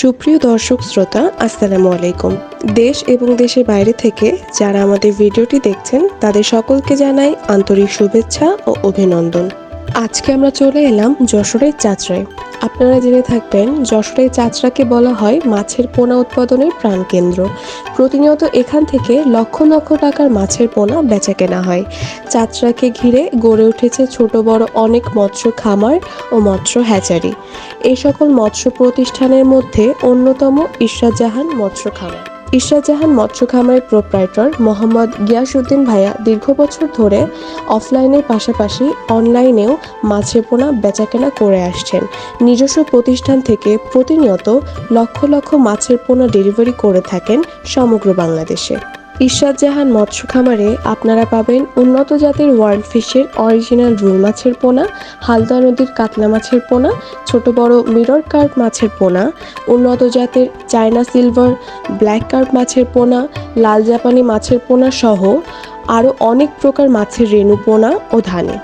সুপ্রিয় দর্শক শ্রোতা, আসসালামু আলাইকুম। দেশ এবং দেশের বাইরে থেকে যারা আমাদের ভিডিওটি দেখছেন, তাদের সকলকে জানাই আন্তরিক শুভেচ্ছা ও অভিনন্দন। আজকে আমরা চলে এলাম যশোরের চাচড়ায়। আপনারা জেনে থাকবেন, যশোরের চাচড়াকে বলা হয় মাছের পোনা উৎপাদনের প্রাণকেন্দ্র। প্রতিনিয়ত এখান থেকে লক্ষ লক্ষ টাকার মাছের পোনা বেচা কেনা হয়। চাচড়াকে ঘিরে গড়ে উঠেছে ছোট বড় অনেক মৎস্য খামার ও মৎস্য হ্যাচারি। এই সকল মৎস্য প্রতিষ্ঠানের মধ্যে অন্যতম ইশরাত জাহান মৎস্য খামার। ইশরাত জাহান মৎস্য খামারের প্রোপ্রাইটর মোহাম্মদ গিয়াসউদ্দিন ভাইয়া দীর্ঘ বছর ধরে অফলাইনের পাশাপাশি অনলাইনেও মাছে পোনা বেচাকেনা করে আসছেন। নিজস্ব প্রতিষ্ঠান থেকে প্রতিনিয়ত লক্ষ লক্ষ মাছের পোনা ডেলিভারি করে থাকেন সমগ্র বাংলাদেশে। ইশরাত জাহান মৎস্য খামারে আপনারা পাবেন উন্নত জাতের ওয়ার্ল্ড ফিশের অরিজিনাল রুই মাছের পোনা, হালদা নদীর কাতলা মাছের পোনা, ছোট বড় মিরর কার্প মাছের পোনা, উন্নত জাতের চায়না সিলভার ব্ল্যাক কার্প মাছের পোনা, লাল জাপানি মাছের পোনা সহ আরও অনেক প্রকার মাছের রেণু পোনা ও ধানে।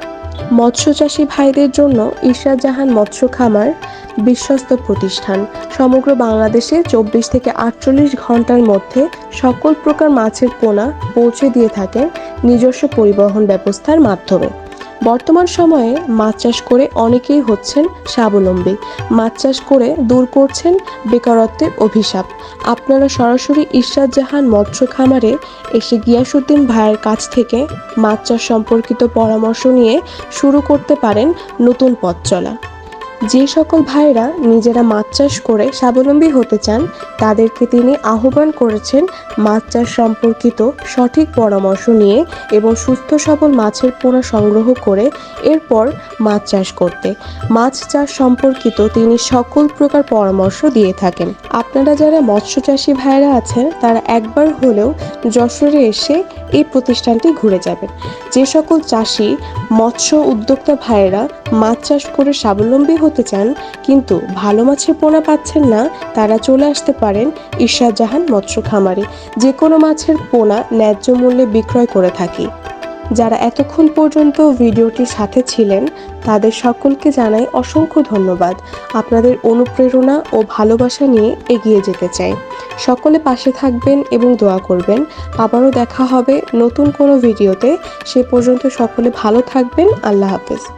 মৎস্য চাষী ভাইদের জন্য ইশরাত জাহান মৎস্য খামার বিশ্বস্ত প্রতিষ্ঠান। সমগ্র বাংলাদেশে চব্বিশ থেকে আটচল্লিশ ঘণ্টার মধ্যে সকল প্রকার মাছের পোনা পৌঁছে দিয়ে থাকে নিজস্ব পরিবহন ব্যবস্থার মাধ্যমে। বর্তমান সময়ে মাছ চাষ করে অনেকেই হচ্ছেন স্বাবলম্বী। মাছ চাষ করে দূর করছেন বেকারত্বের অভিশাপ। আপনারা সরাসরি ঈশ্বর জাহান মৎস্য খামারে এসে গিয়াসুদ্দিন ভাইয়ের কাছ থেকে মাছ চাষ সম্পর্কিত পরামর্শ নিয়ে শুরু করতে পারেন নতুন পথ চলা যে সকল ভাইরা নিজেরা মাছ চাষ করে স্বাবলম্বী হতে চান, তাদেরকে তিনি আহ্বান করেছেন মাছ চাষ সম্পর্কিত সঠিক পরামর্শ নিয়ে এবং সুস্থ সবল মাছের পোনা সংগ্রহ করে এরপর মাছ চাষ করতে। মাছ চাষ সম্পর্কিত তিনি সকল প্রকার পরামর্শ দিয়ে থাকেন। আপনারা যারা মৎস্য চাষী ভাইরা আছেন, তারা একবার হলেও যশোরে এসে এই প্রতিষ্ঠানটি ঘুরে যাবেন। যে সকল চাষি, মৎস্য উদ্যোক্তা ভাইয়েরা মাছ চাষ করে স্বাবলম্বী হতে চান, কিন্তু ভালো মাছের পোনা পাচ্ছেন না, তারা চলে আসতে পারেন ঈশা জাহান মৎস্য খামারে। যে কোনো মাছের পোনা ন্যায্য মূল্যে বিক্রয় করে থাকি। যারা এতক্ষণ পর্যন্ত ভিডিওটির সাথে ছিলেন, তাদের সকলকে জানাই অসংখ্য ধন্যবাদ। আপনাদের অনুপ্রেরণা ও ভালোবাসা নিয়ে এগিয়ে যেতে চাই। সকলে পাশে থাকবেন এবং দোয়া করবেন। আবারও দেখা হবে নতুন কোনো ভিডিওতে। সে পর্যন্ত সকলে ভালো থাকবেন। আল্লাহ হাফেজ।